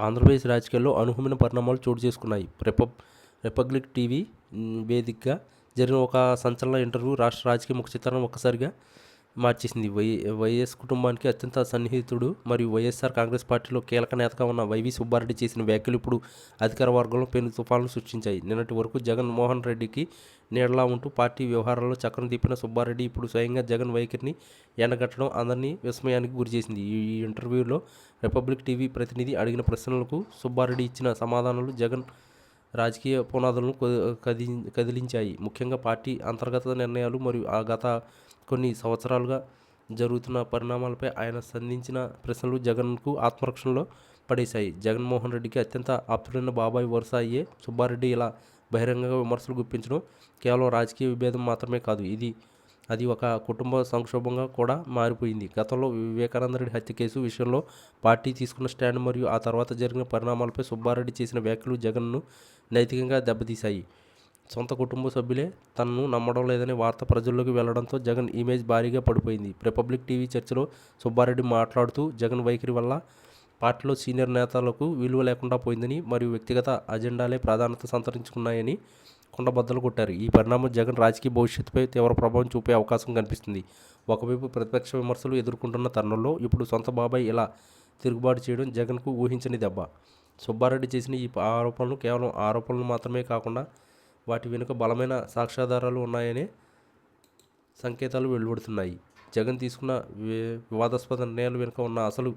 ఆంధ్రప్రదేశ్ రాజకీయాల్లో అనుహమైన పరిణామాలు చోటు చేసుకున్నాయి. రిపబ్ రిపబ్లిక్ టీవీ వేదికగా జరిగిన ఒక సంచలన ఇంటర్వ్యూ రాష్ట్ర రాజకీయ ముఖ చిత్రాన్ని ఒక్కసారిగా మార్చేసింది. వై వైఎస్ కుటుంబానికి అత్యంత సన్నిహితుడు మరియు వైఎస్ఆర్ కాంగ్రెస్ పార్టీలో కీలక నేతగా ఉన్న వైవి సుబ్బారెడ్డి చేసిన వ్యాఖ్యలు ఇప్పుడు అధికార వర్గంలో పెను తుఫాను సృష్టించాయి. నిన్నటి వరకు జగన్ మోహన్ రెడ్డికి నీడలా ఉంటూ పార్టీ వ్యవహారాల్లో చక్రం తిప్పిన సుబ్బారెడ్డి ఇప్పుడు స్వయంగా జగన్ వైఖరిని ఎండగట్టడం అందరినీ విస్మయానికి గురిచేసింది ఈ ఈ ఇంటర్వ్యూలో రిపబ్లిక్ టీవీ ప్రతినిధి అడిగిన ప్రశ్నలకు సుబ్బారెడ్డి ఇచ్చిన సమాధానాలు జగన్ రాజకీయ పునాదులను కది కదిలించాయి. ముఖ్యంగా పార్టీ అంతర్గత నిర్ణయాలు మరియు ఆ గత కొన్ని సంవత్సరాలుగా జరుగుతున్న పరిణామాలపై ఆయన సంధించిన ప్రశ్నలు జగన్కు ఆత్మరక్షణలో పడేశాయి. జగన్మోహన్ రెడ్డికి అత్యంత ఆప్తుడైన బాబాయ్ వరుస అయ్యే సుబ్బారెడ్డి ఇలా బహిరంగంగా విమర్శలు గుప్పించడం కేవలం రాజకీయ విభేదం మాత్రమే కాదు ఇది అది ఒక కుటుంబ సంక్షోభంగా కూడా మారిపోయింది. గతంలో వివేకానంద రెడ్డి హత్య కేసు విషయంలో పార్టీ తీసుకున్న స్టాండ్ మరియు ఆ తర్వాత జరిగిన పరిణామాలపై సుబ్బారెడ్డి చేసిన వ్యాఖ్యలు జగన్ను నైతికంగా దెబ్బతీశాయి. సొంత కుటుంబ సభ్యులే తనను నమ్మడం లేదని వార్త ప్రజల్లోకి వెళ్ళడంతో జగన్ ఇమేజ్ భారీగా పడిపోయింది. రిపబ్లిక్ టీవీ చర్చలో సుబ్బారెడ్డి మాట్లాడుతూ జగన్ వైఖరి వల్ల పార్టీలో సీనియర్ నేతలకు విలువ లేకుండా పోయిందని మరియు వ్యక్తిగత అజెండాలే ప్రాధాన్యత సంతరించుకున్నాయని కుండబద్దలు కొట్టారు. ఈ పరిణామం జగన్ రాజకీయ భవిష్యత్తుపై తీవ్ర ప్రభావం చూపే అవకాశం కనిపిస్తుంది. ఒకవైపు ప్రతిపక్ష విమర్శలు ఎదుర్కొంటున్న తరుణంలో ఇప్పుడు సొంత బాబాయ్ ఇలా తిరుగుబాటు చేయడం జగన్కు ఊహించని దెబ్బ. సుబ్బారెడ్డి చేసిన ఈ ఆరోపణలు కేవలం ఆరోపణలు మాత్రమే కాకుండా వాటి వెనుక బలమైన సాక్ష్యాధారాలు ఉన్నాయనే సంకేతాలు వెలువడుతున్నాయి. జగన్ తీసుకున్న వివాదాస్పద నిర్ణయాల వెనుక ఉన్న అసలు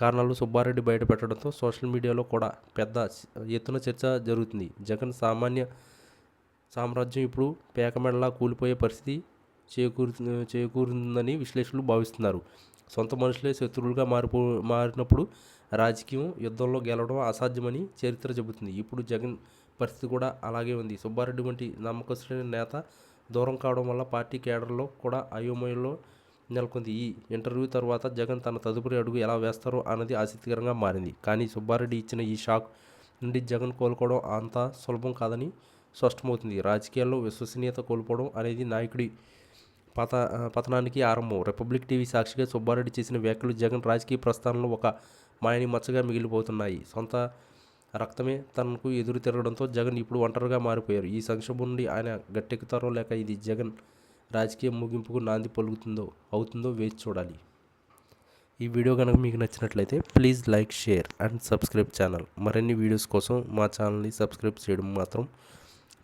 కారణాలు సుబ్బారెడ్డి బయటపెట్టడంతో సోషల్ మీడియాలో కూడా పెద్ద ఎత్తున చర్చ జరుగుతుంది. జగన్ సామాన్య సామ్రాజ్యం ఇప్పుడు పేకమెడలా కూలిపోయే పరిస్థితి చేకూరు చేకూరుందని విశ్లేషకులు భావిస్తున్నారు. సొంత మనుషులే శత్రువులుగా మారిపో మారినప్పుడు రాజకీయం యుద్ధంలో గెలవడం అసాధ్యమని చరిత్ర చెబుతుంది. ఇప్పుడు జగన్ పరిస్థితి కూడా అలాగే ఉంది. సుబ్బారెడ్డి వంటి నమ్మకస్తుడైన నేత దూరం కావడం వల్ల పార్టీ కేడర్లో కూడా అయోమయంలో నెలకొంది. ఈ ఇంటర్వ్యూ తర్వాత జగన్ తన తదుపరి అడుగు ఎలా వేస్తారో అన్నది ఆసక్తికరంగా మారింది. కానీ సుబ్బారెడ్డి ఇచ్చిన ఈ షాక్ నుండి జగన్ కోలుకోవడం అంత సులభం కాదని స్పష్టమవుతుంది. రాజకీయాల్లో విశ్వసనీయత కోల్పోవడం అనేది నాయకుడి పత పతనానికి ఆరంభం. రిపబ్లిక్ టీవీ సాక్షిగా సుబ్బారెడ్డి చేసిన వ్యాఖ్యలు జగన్ రాజకీయ ప్రస్థానంలో ఒక మాయని మచ్చగా మిగిలిపోతున్నాయి. సొంత రక్తమే తనకు ఎదురు తిరగడంతో జగన్ ఇప్పుడు ఒంటరిగా మారిపోయారు. ఈ సంక్షోభం నుండి ఆయన గట్టెక్కుతారో లేక ఇది జగన్ రాజకీయ ముగింపుకు నాంది పలుకుతుందో అవుతుందో వేచి చూడాలి. ఈ వీడియో కనుక మీకు నచ్చినట్లయితే please like share and subscribe channel. మరిన్ని వీడియోస్ కోసం మా ఛానల్ని సబ్స్క్రైబ్ చేయడం మాత్రం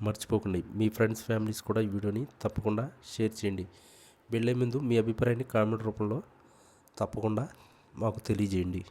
మర్చిపోకండి. మీ ఫ్రెండ్స్ ఫ్యామిలీస్ కూడా ఈ వీడియోని తప్పకుండా షేర్ చేయండి. వెళ్ళే ముందు మీ అభిప్రాయాన్ని కామెంట్ రూపంలో తప్పకుండా మాకు తెలియజేయండి.